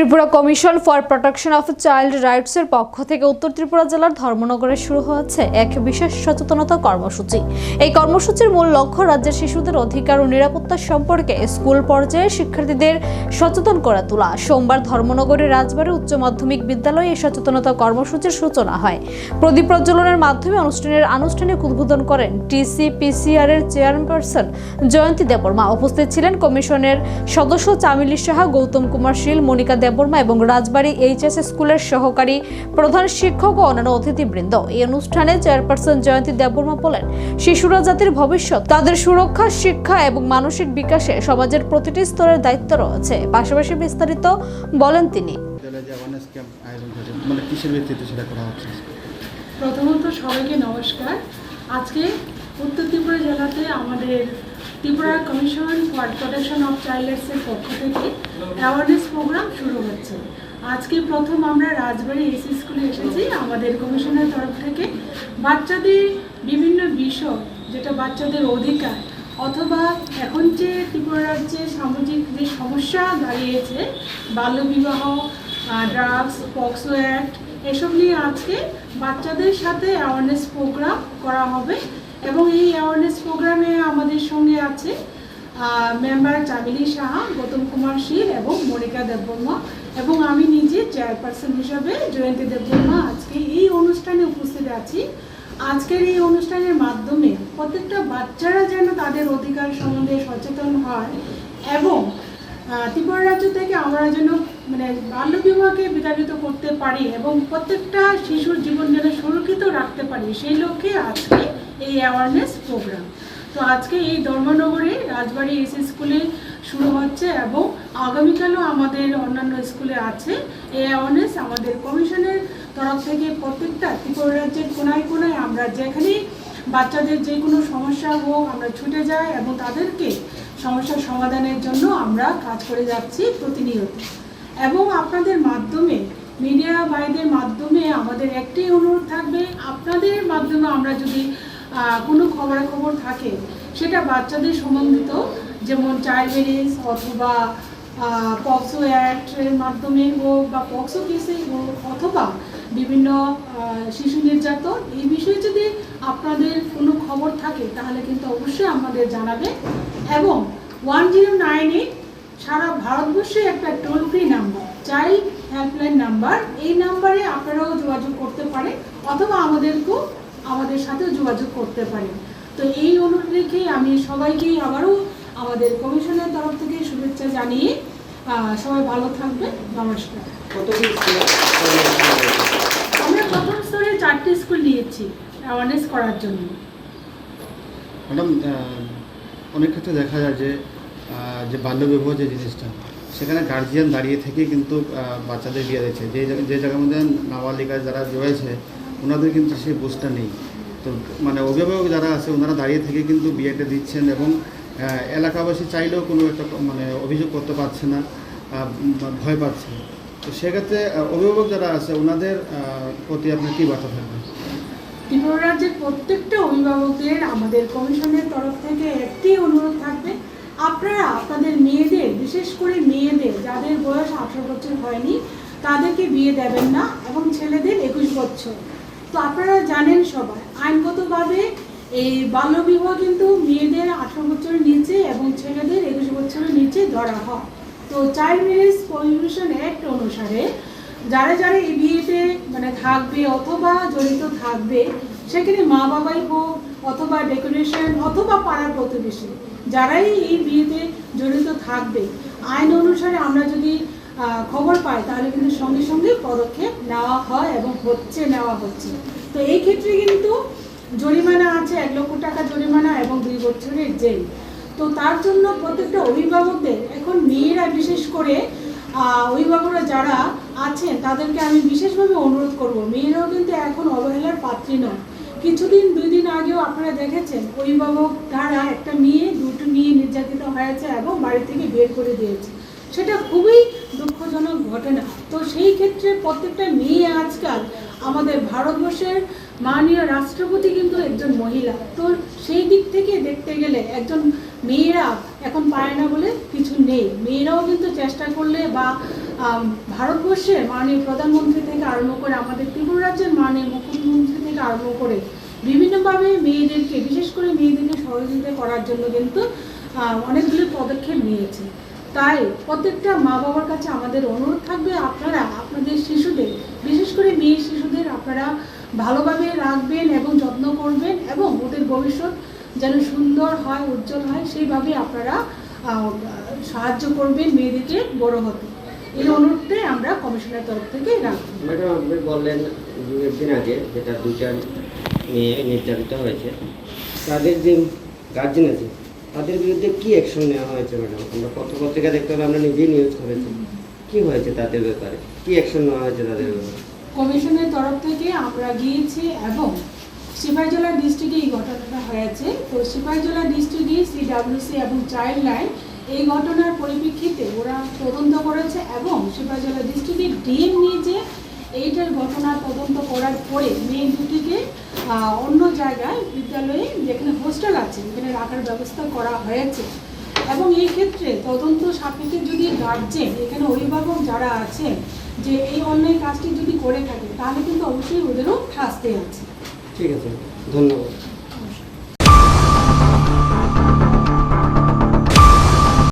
Tripura commission for protection of child রাইটসের পক্ষ থেকে উত্তর ত্রিপুরা জেলার ধর্মনগরে শুরু হয়েছে এক বিশেষ সচেতনতা কর্মসূচি। এই কর্মসূচির মূল লক্ষ্য রাজ্যের শিশুদের অধিকার ও নিরাপত্তা সম্পর্কে স্কুল পর্যায়ে শিক্ষার্থীদের সচেতন করে তোলা। সোমবার ধর্মনগরের রাজবাড়ী উচ্চ মাধ্যমিক বিদ্যালয়ে এই সচেতনতা কর্মসূচির সূচনা হয়। প্রদীপ প্রজ্বলনের মাধ্যমে অনুষ্ঠানের আনুষ্ঠানিক উদ্বোধন করেন টিসি পিসিআর এর চেয়ারপারসন জয়ন্তী দেববর্মা। উপস্থিত ছিলেন কমিশনের সদস্য চামিলি সাহা, গৌতম কুমার শীল, মনিকা দেববর্মা এবং রাজবাড়ী এইচএস স্কুলের সহকারী প্রধান শিক্ষক ও অন্যান্য অতিথিবৃন্দ। এই অনুষ্ঠানে চেয়ারপারসন জয়ন্তী দেববর্মা বলেন শিশুরা জাতির ভবিষ্যৎ তাদের সুরক্ষা শিক্ষা এবং মানসিক বিকাশে সমাজের প্রতিটি স্তরের দায়িত্ব রয়েছে। পাশাপাশি বিস্তারিত বলেন তিনি। মানে প্রথমত সবাইকে নমস্কার। আজকে উত্তর ত্রিপুরা জেলাতে আমাদের Tripura commission for protection of চাইল্ডসের পক্ষ থেকে অ্যাওয়ারনেস প্রোগ্রাম শুরু হচ্ছে। আজকে প্রথম আমরা রাজবাড়ি এসি স্কুলে এসেছি, আমাদের কমিশনের তরফ থেকে। বাচ্চাদের বিভিন্ন বিষয়, যেটা বাচ্চাদের অধিকার, অথবা এখন যে ত্রিপুরা রাজ্যে সামাজিক যে সমস্যা দাঁড়িয়েছে, বাল্যবিবাহ ড্রাগস পক্সো অ্যাক্ট এসব নিয়ে আজকে বাচ্চাদের সাথে অ্যাওয়ারনেস প্রোগ্রাম করা হবে। এবং এই অ্যাওয়ারনেস প্রোগ্রামে আমাদের সঙ্গে আছে মেম্বার চামিলি সাহা, গৌতম কুমার শীল এবং মনিকা দেববর্মা এবং আমি নিজে চেয়ারপারসন হিসাবে জয়ন্তী দেববর্মা আজকে এই অনুষ্ঠানে উপস্থিত আছি। আজকের এই অনুষ্ঠানের মাধ্যমে প্রত্যেকটা বাচ্চারা যেন তাদের অধিকার সম্বন্ধে সচেতন হয় এবং ত্রিপুরা রাজ্য থেকে আমরা যেন মানে বাল্যবিবাহকে বিতাড়িত করতে পারি এবং প্রত্যেকটা শিশুর জীবন যেন সুরক্ষিত রাখতে পারি। সেই লক্ষ্যে আজকে এই অ্যাওয়ারনেস প্রোগ্রাম তো আজকে এই ধর্মনগরে রাজবাড়ি এস স্কুলে শুরু হচ্ছে এবং আগামীকালও আমাদের অন্যান্য স্কুলে আছে। এই অ্যাওয়ারনেস আমাদের কমিশনের তরফ থেকে প্রত্যেকটা ত্রিপুরা রাজ্যের কোনায় কোনায় আমরা যেখানেই বাচ্চাদের যে কোনো সমস্যা হোক আমরা ছুটে যাই এবং তাদেরকে সমস্যার সমাধানের জন্য আমরা কাজ করে যাচ্ছি প্রতিনিয়ত। এবং আপনাদের মাধ্যমে মিডিয়া ভাইদের মাধ্যমে আমাদের একটি অনুরোধ থাকবে, আপনাদের মাধ্যমে আমরা যদি কোনো খবরাখবর থাকে, সেটা বাচ্চাদের সম্বন্ধিত, যেমন চাইল্ড অথবা পক্সো অ্যাক্টের মাধ্যমে হোক বা পক্সো কেসে হোক অথবা বিভিন্ন শিশু নির্যাতন, এই বিষয়ে যদি আপনাদের কোনো খবর থাকে, তাহলে কিন্তু অবশ্যই আমাদের জানাবে এবং ওয়ান জিরো নাইন এইট সারা ভারতবর্ষে একটা toll free number child helpline number এই নাম্বারে আপনারাও যোগাযোগ করতে পারেন, অথবা আমাদেরকেও আমাদের সাথেও যোগাযোগ করতে পারেন। তো এই অনুরোধ রেখে আমি সবাইকেই আবারও আমাদের কমিশনের তরফ থেকে শুভেচ্ছা জানিয়ে সবাই ভালো থাকবেন। নমস্কার। আমরা প্রথম স্তরে চারটে স্কুল নিয়েছি অ্যাওয়ারনেস করার জন্য। ম্যাডাম আহ, অনেক ক্ষেত্রে দেখা যায় যে আহ, যে বাল্যবিবাহ যে জিনিসটা সেখানে গার্জিয়ান দাঁড়িয়ে থেকে কিন্তু আহ, বাচ্চাদের বিয়ে দিচ্ছে। যে যে জায়গার মধ্যে নাবালিকা যারা রয়েছে ওনাদের কিন্তু সেই বুঝটা নেই। তো মানে অভিভাবক যারা আছে, ওনারা দাঁড়িয়ে থেকে কিন্তু বিয়েটা দিচ্ছেন এবং এলাকাবাসী চাইলেও কোনো একটা মানে অভিযোগ করতে পারছে না ভয় পাচ্ছে। তো সেক্ষেত্রে অভিভাবক যারা আছে, ওনাদের প্রতি আপনার কী বার্তা থাকবে? ত্রিপুরা রাজ্যের প্রত্যেকটা অভিভাবকদের আমাদের কমিশনের তরফ থেকে একটি অনুরোধ থাকবে। আপনারা, আপনাদের মেয়েদের, বিশেষ করে মেয়েদের, যাদের বয়স আঠারো বছর হয়নি, তাদেরকে বিয়ে দেবেন না এবং ছেলেদের একুশ বছর। তো আপনারা জানেন সবাই, আইনগতভাবে এই বাল্যবিবাহ কিন্তু মেয়েদের আঠারো বছরের নিচে এবং ছেলেদের একুশ বছরের নিচে ধরা হয়। তো চাইল্ড ম্যারেজ প্রহিবিশন অ্যাক্ট অনুসারে যারা যারা এই বিয়েতে মানে থাকবে অথবা জড়িত থাকবে, সেখানে মা বাবাই হোক অথবা ডেকোরেশন অথবা পাড়ার প্রতিবেশী, যারাই এই বিয়েতে জড়িত থাকবে, আইন অনুসারে আমরা যদি খবর পায়, তাহলে কিন্তু সঙ্গে সঙ্গে পদক্ষেপ নেওয়া হয় এবং হচ্ছে নেওয়া হচ্ছে। তো এই ক্ষেত্রে কিন্তু জরিমানা আছে, এক লক্ষ টাকা জরিমানা এবং দুই বছরের জেল। তো তার জন্য প্রত্যেকটা অভিভাবকদের, এখন মেয়েরা বিশেষ করে অভিভাবকরা যারা আছেন, তাদেরকে আমি বিশেষভাবে অনুরোধ করব, মেয়েরাও কিন্তু এখন অবহেলার পাত্রী নয় কিছুদিন, দুই দিন আগেও আপনারা দেখেছেন, অভিভাবক দ্বারা একটা মেয়ে, দুটো মেয়ে নির্যাতিত হয়েছে এবং বাড়ি থেকে বের করে দিয়েছে। সেটা খুবই দুঃখজনক ঘটনা তো সেই ক্ষেত্রে প্রত্যেকটা মেয়ে আজকাল আমাদের ভারতবর্ষের মাননীয় রাষ্ট্রপতি কিন্তু একজন মহিলা। তো সেই দিক থেকে দেখতে গেলে একজন মেয়েরা এখন পায় না বলে কিছু নেই। মেয়েরাও কিন্তু চেষ্টা করলে বা ভারতবর্ষের মাননীয় প্রধানমন্ত্রী থেকে আরম্ভ করে আমাদের ত্রিপুরা রাজ্যের মাননীয় মুখ্যমন্ত্রী থেকে আরম্ভ করে বিভিন্নভাবে মেয়েদেরকে, বিশেষ করে মেয়েদেরকে সহযোগিতা করার জন্য কিন্তু অনেকগুলি পদক্ষেপ নিয়েছে। তাই প্রত্যেকটা মা বাবার কাছে আমাদের অনুরোধ থাকবে, আপনারা, আপনাদের শিশুদের, বিশেষ করে মেয়ে শিশুদের, আপনারা ভালোভাবে রাখবেন এবং যত্ন করবেন এবং ওদের ভবিষ্যৎ যেন সুন্দর হয়, উজ্জ্বল হয়, সেইভাবে আপনারা সাহায্য করবেন মেয়েদেরকে বড় হতে। এই অনুরোধটাই আমরা কমিশনের তরফ থেকে রাখব ম্যাডাম, আপনি বললেন দু আগে যেটা দুটা মেয়ে নির্যাতিত হয়েছে, তাদের যে গার্জেন আছে তাদের বিরুদ্ধে কি অ্যাকশন নেওয়া হয়েছে ম্যাডাম আমরা পত্রপত্রিকা দেখতে হবে আমরা নিজেই নিউজ করেছি। কি হয়েছে তাদের ব্যাপারে? কি অ্যাকশন নেওয়া হয়েছে তাদের ব্যাপারে? কমিশনের তরফ থেকে আমরা গিয়েছি এবং সিপাহীজলা ডিস্ট্রিক্টে এই ঘটনাটা হয়েছে। তো সিপাহীজলা ডিস্ট্রিক্টে সিডাব্লিউসি এবং চাইল্ড লাইন এই ঘটনার পরিপ্রেক্ষিতে ওরা তদন্ত করেছে এবং সিপাহীজলা ডিস্ট্রিক্টের ডিএম নিজে এইটার ঘটনা তদন্ত করার পরে মেয়ে দুটিকে অন্য জায়গায় বিদ্যালয়ে যেখানে হোস্টেল আছে এখানে রাখার ব্যবস্থা করা হয়েছে। এবং এই ক্ষেত্রে তদন্ত সাপেক্ষে যদি গার্জেন এখানে অভিভাবক যারা আছে, যে এই অন্যায় কাজটি যদি করে থাকে, তাহলে কিন্তু অবশ্যই ওদেরও শাস্তি আছে। ঠিক আছে, ধন্যবাদ।